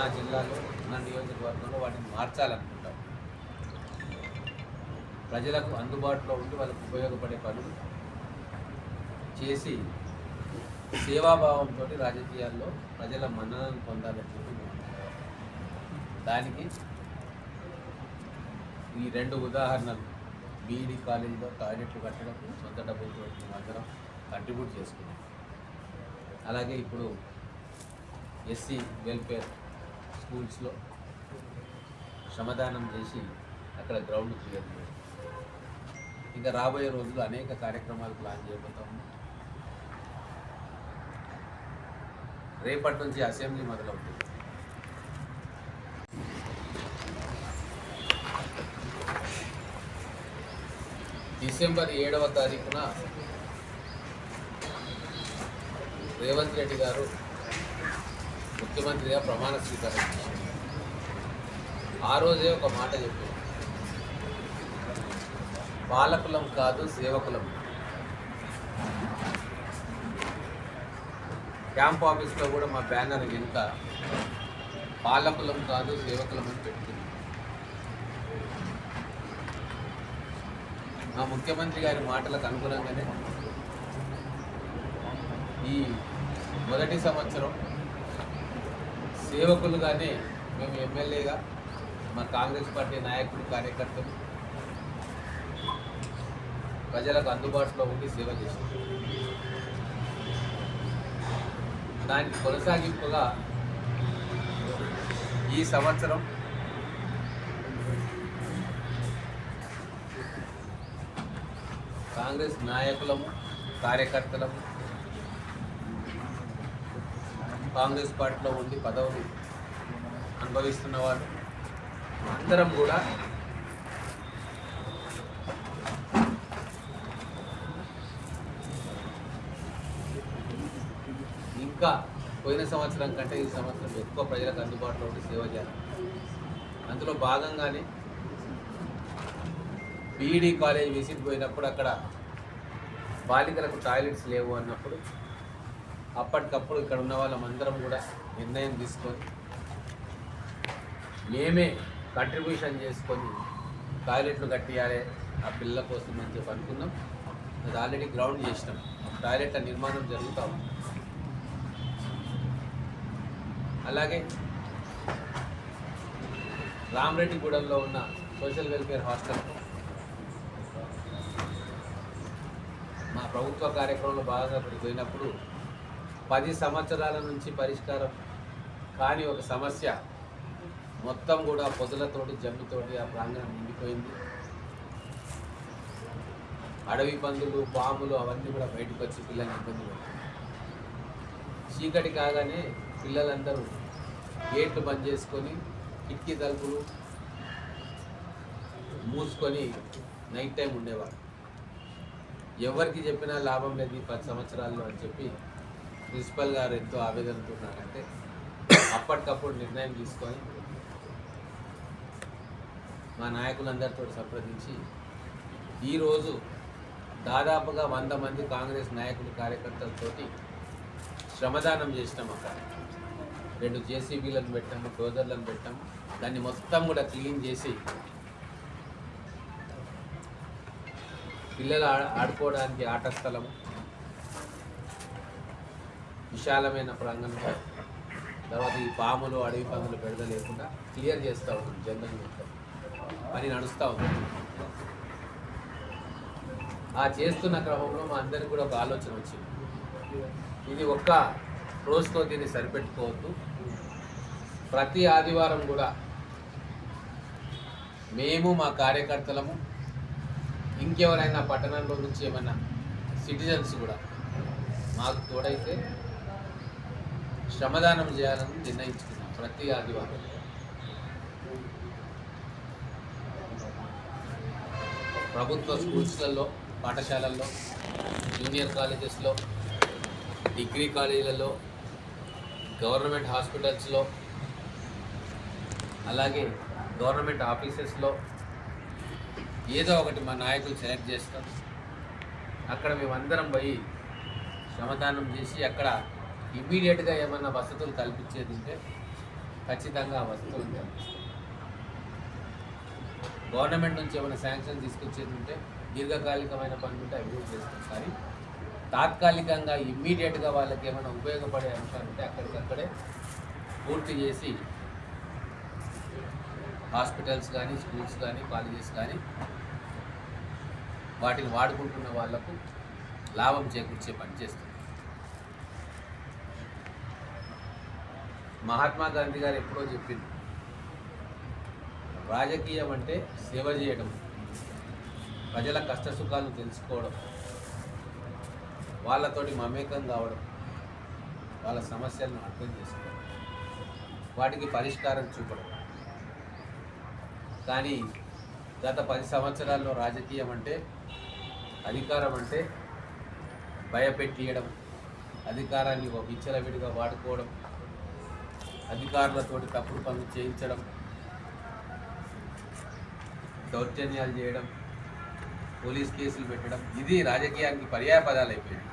మా జిల్లాలో మా నియోజకవర్గంలో వాటిని మార్చాలనుకుంటాం. ప్రజలకు అందుబాటులో ఉండి వాళ్ళకు ఉపయోగపడే పనులు చేసి సేవాభావంతో రాజకీయాల్లో ప్రజల మన్ననను పొందాలని చెప్పి దానికి ఈ రెండు ఉదాహరణలు బీఈడీ కాలేజీలో టాయిలెట్లు కట్టడం సొంత డబ్బులతో మాత్రం కంట్రిబ్యూట్ చేసుకున్నాం అలాగే ఇప్పుడు ఎస్సీ వెల్ఫేర్ స్కూల్స్లో శ్రమదానం చేసి అక్కడ గ్రౌండ్ క్లియర్ చేయాలి ఇంకా రాబోయే రోజుల్లో అనేక కార్యక్రమాలు ప్లాన్ చేయబోతాము రేపటి నుంచి అసెంబ్లీ మొదలవుతుంది. డిసెంబర్ ఏడవ తారీఖున రేవంత్ రెడ్డి గారు ముఖ్యమంత్రిగా ప్రమాణ స్వీకారం చేశారు ఆ రోజే ఒక మాట చెప్పారు పాలకులం కాదు సేవకులం. క్యాంప్ ఆఫీస్లో కూడా మా బ్యానర్ వెనుక పాలకులం కాదు సేవకులం అని పెట్టుకుంది. మా ముఖ్యమంత్రి గారి మాటలకు అనుగుణంగానే ఈ మొదటి సంవత్సరం సేవకులుగానే మేము ఎమ్మెల్యేగా మా కాంగ్రెస్ పార్టీ నాయకులు కార్యకర్తలు ప్రజలకు అందుబాటులో ఉండి సేవ చేశాం. దానికి కొనసాగింపుగా ఈ సంవత్సరం కాంగ్రెస్ నాయకులము కార్యకర్తలము కాంగ్రెస్ పార్టీలో ఉండి పదవులు అనుభవిస్తున్నవారు అందరం కూడా ఇంకా పోయిన సంవత్సరం కంటే ఈ సంవత్సరం ఎక్కువ ప్రజలకు అందుబాటులో ఉండి సేవ చేయాలి. అందులో భాగంగానే బీఈడి కాలేజ్ విసిట్ పోయినప్పుడు అక్కడ బాలికలకు టాయిలెట్స్ లేవు అన్నప్పుడు అప్పటికప్పుడు ఇక్కడ ఉన్న వాళ్ళమందరం కూడా నిర్ణయం తీసుకొని మేమే కంట్రిబ్యూషన్ చేసుకొని టాయిలెట్లు కట్టియాలి ఆ పిల్లల కోసం అని చెప్పి అనుకున్నాం. అది ఆల్రెడీ గ్రౌండ్ చేసినాం. టాయిలెట్ల నిర్మాణం జరుగుతూ ఉంది. అలాగే రామరెడ్డిగూడెంలో ఉన్న సోషల్ వెల్ఫేర్ హాస్టల్ మా ప్రభుత్వ కార్యక్రమంలో భాగంగా పోయినప్పుడు పది సంవత్సరాల నుంచి పరిష్కారం కాని ఒక సమస్య మొత్తం కూడా పొదలతోటి జమ్మితోటి ఆ ప్రాంగణం నిండిపోయింది. అడవి పందులు పాములు అవన్నీ కూడా బయటకు వచ్చి పిల్లల్ని ఇబ్బంది పెడుతున్నాయి. చీకటి కాగానే పిల్లలందరూ గేట్లు బంద్ చేసుకొని కిటికీ తలుపులు మూసుకొని నైట్ టైం ఉండేవారు. ఎవరికి చెప్పినా లాభం లేదు ఈ పది సంవత్సరాల్లో అని చెప్పి ప్రిన్సిపల్ గారు ఎంతో ఆవేదనతో ఉన్నారంటే అప్పటికప్పుడు నిర్ణయం తీసుకొని మా నాయకులందరితో సంప్రదించి ఈరోజు దాదాపుగా వంద మంది కాంగ్రెస్ నాయకులు కార్యకర్తలతోటి శ్రమదానం చేసినాం అక్కడ. రెండు జేసీబీలను పెట్టాము డోజర్లను పెట్టాము. దాన్ని మొత్తం కూడా క్లీన్ చేసి పిల్లలు ఆడుకోవడానికి ఆట స్థలము విశాలమైన ప్రాంగణం తర్వాత ఈ పాములు అడవి పందులు పెడద లేకుండా క్లియర్ చేస్తూ ఉన్నాం జనరల్ మొత్తం. పని నడుస్తూ ఉంది. ఆ చేస్తున్న క్రమంలో మా అందరికి కూడా ఒక ఆలోచన వచ్చింది. ఇది ఒక్క రోజుతో దీన్ని సరిపెట్టుకోవద్దు. ప్రతి ఆదివారం కూడా మేము మా కార్యకర్తలము ఇంకెవరైనా పట్టణంలో నుంచి ఏమైనా సిటిజన్స్ కూడా మాకు తోడైతే శ్రమదానం చేయాలని నిర్ణయించుకున్నాం ప్రతి ఆదివారం. ప్రభుత్వ స్కూల్స్లలో పాఠశాలల్లో జూనియర్ కాలేజెస్లో డిగ్రీ కాలేజీలలో గవర్నమెంట్ హాస్పిటల్స్లో అలాగే గవర్నమెంట్ ఆఫీసెస్లో ఏదో ఒకటి మా నాయకులు సెలెక్ట్ చేస్తాం. అక్కడ మేమందరం పోయి శ్రమదానం చేసి అక్కడ ఇమ్మీడియట్గా ఏమన్నా వసతులు కల్పించేది ఉంటే ఖచ్చితంగా ఆ వసతులు కల్పిస్తాం. గవర్నమెంట్ నుంచి ఏమైనా శాంక్షన్ తీసుకొచ్చేది ఉంటే దీర్ఘకాలికమైన పనులు ఉంటే అవి కూడా చేస్తాం. కానీ తాత్కాలికంగా ఇమ్మీడియట్గా వాళ్ళకి ఏమైనా ఉపయోగపడే అంశాలు ఉంటే అక్కడికక్కడే పూర్తి చేసి హాస్పిటల్స్ కానీ స్కూల్స్ కానీ కాలేజెస్ కానీ వాటిని వాడుకుంటున్న వాళ్ళకు లాభం చేకూర్చే పని చేస్తుంది మహాత్మా గాంధీ గారు ఎప్పుడో చెప్పింది. రాజకీయం అంటే సేవ చేయడం ప్రజల కష్ట సుఖాలను తెలుసుకోవడం వాళ్ళతోటి మమేకం కావడం వాళ్ళ సమస్యలను అర్థం చేసుకోవడం వాటికి పరిష్కారం చూపడం. కానీ గత పది సంవత్సరాల్లో రాజకీయం అంటే అధికారం అంటే భయపెట్టియడం అధికారాన్ని ఒక విచ్చలవిడిగా వాడుకోవడం అధికారులతోటి తప్పుడు పనులు చేయించడం దౌర్జన్యాలు చేయడం పోలీస్ కేసులు పెట్టడం ఇది రాజకీయానికి పర్యాయ పదాలు అయిపోయింది